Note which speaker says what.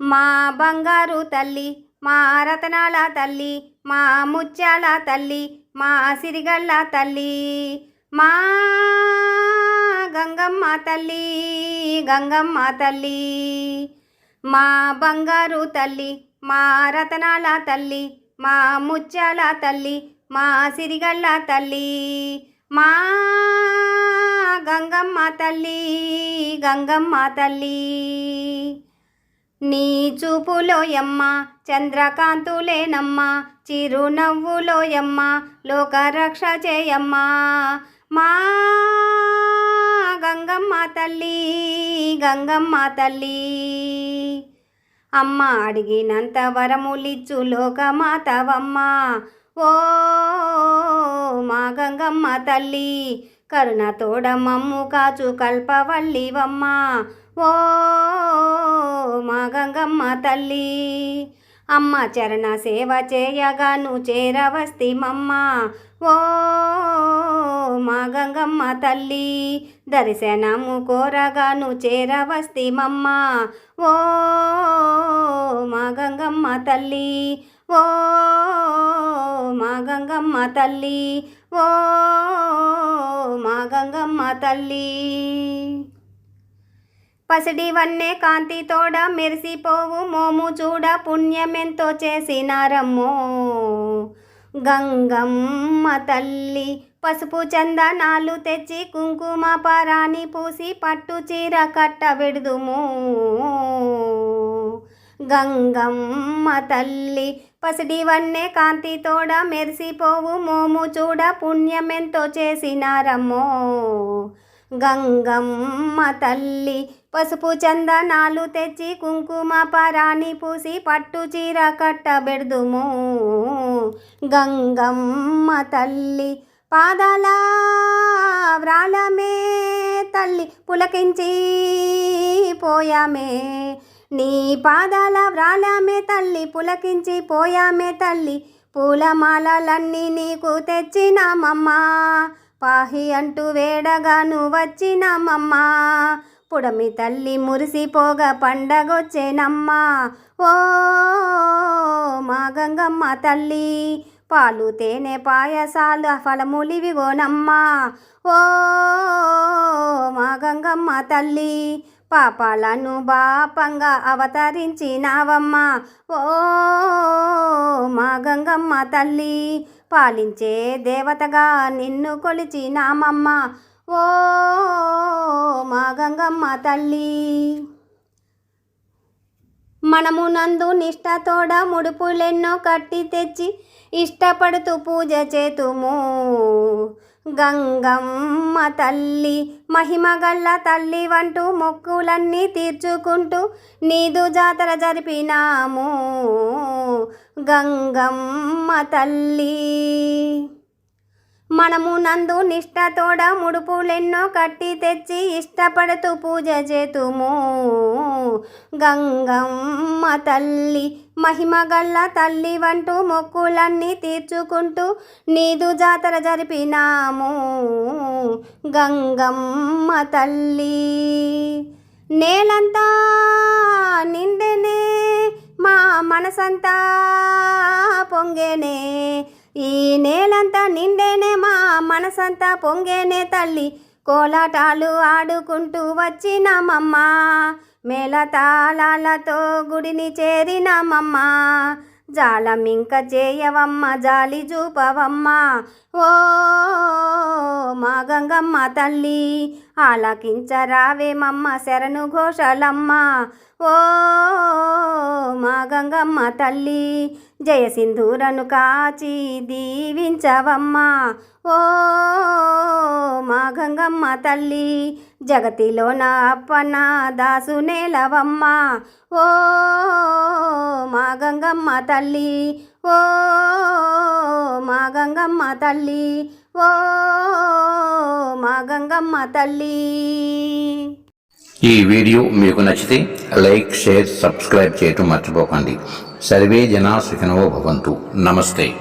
Speaker 1: మా బంగారు తల్లి మా రతనాల తల్లి మా ముత్యాల తల్లి మా సిరిగళ్ళ తల్లి మా గంగమ్మ తల్లి గంగమ్మ తల్లి మా బంగారు తల్లి మా రతనాల తల్లి మా ముత్యాల తల్లి మా సిరిగళ్ళ తల్లి మా గంగమ్మ తల్లి గంగమ్మ తల్లి. నీ చూపులోయమ్మ చంద్రకాంతులేనమ్మ చిరునవ్వులోయమ్మ లోకరక్ష చేయమ్మ. మా గంగమ్మ తల్లి గంగమ్మ తల్లి. అమ్మ అడిగినంత వరములిచ్చు లోకమాతవమ్మ. ఓ మా గంగమ్మ తల్లి కరుణ మమ్ము కాచు కల్పవల్లివమ్మ. ఓ మా గంగమ్మ తల్లి అమ్మ చరణ సేవ చేయగాను చేరవస్తి మమ్మ ఓ మా గంగమ్మ తల్లి దర్శనము కోరగాను చేరవస్తి మమ్మ ఓ మా గంగమ్మ తల్లి ఓ మా గంగమ్మ తల్లి ఓ మా గంగమ్మ తల్లి. పసిడి వన్నే కాంతి తోడ మెరిసిపోవు మోము చూడ పుణ్యమెంతో చేసినారమ్మో. గంగమ్మ తల్లి పసుపు చందనాలు తెచ్చి కుంకుమ పరాని పూసి పట్టు చీర కట్టబెడుదుము గంగమ్మ తల్లి పసిడి వన్నే కాంతి తోడ మెరిసిపోవు మోము చూడ పుణ్యమెంతో చేసినారమ్మో. గంగమ్మ తల్లి పసుపు చందనాలు తెచ్చి కుంకుమ పరాని పూసి పట్టు చీర కట్టబెడుదుము. గంగమ్మ తల్లి పాదాల వ్రాలమే తల్లి పులకించి పోయామే. నీ పాదాల వ్రాలామే తల్లి పులకించి పోయామే తల్లి. పూలమాలలన్నీ నీకు తెచ్చినామమ్మా. పాహి అంటూ వేడగాను వచ్చినామమ్మా. పుడమి తల్లి మురిసిపోగా పండగొచ్చేనమ్మా. ఓ మా గంగమ్మ తల్లి పాలు తేనె పాయసాలు ఫలములివిగోనమ్మా ఓ మా గంగమ్మ తల్లి పాపాలను బాపంగా అవతరించినావమ్మా. ఓ మా గంగమ్మ తల్లి పాలించే దేవతగా నిన్ను కొలిచినామమ్మ. ఓ మా గంగమ్మ తల్లి. మనము నందు నిష్టతోడ ముడుపులెన్నో కట్టి తెచ్చి ఇష్టపడుతూ పూజ చేతుము. గంగమ్మ తల్లి మహిమగల్ల తల్లి వంటూ మొక్కులన్నీ తీర్చుకుంటూ నీదు జాతర జరిపినాము. గంగమ్మ తల్లి మనము నందు నిష్టతోడ ముడుపులెన్నో కట్టి తెచ్చి ఇష్టపడుతూ పూజ చేతుము. గంగమ్మ తల్లి మహిమగల్ల తల్లి వంటూ మొక్కులన్నీ తీర్చుకుంటూ నీదు జాతర జరిపినాము. గంగమ్మ తల్లి నేలంతా నిండెనే మా మనసంతా పొంగేనే. ఈ నేలంతా నిండేనే మా మనసంతా పొంగేనే తల్లి కోలాటాలు ఆడుకుంటూ వచ్చినామమ్మ. మేళతాళాలతో గుడిని చేరినామమ్మ. జాలమింక చేయవమ్మ జాలి చూపవమ్మ ఓ మా గంగమ్మ తల్లి ఆలకించరావేమమ్మ శరణు ఘోషలమ్మ. ఓ మా గంగమ్మ తల్లి జయసింధూరను కాచి దీవించవమ్మ. ఓ గంగమ్మ తల్లి జగతిలో నా అప్పన దాసు నేలవమ్మ. ఓ మా గంగమ్మ తల్లి ఓ మా గంగమ్మ తల్లి ఓ మా గంగమ్మ తల్లి.
Speaker 2: ఈ వీడియో మీకు నచ్చితే లైక్ షేర్ సబ్స్క్రైబ్ చేయటం మర్చిపోకండి. సర్వే జనా సుఖినో భవంతు. నమస్తే.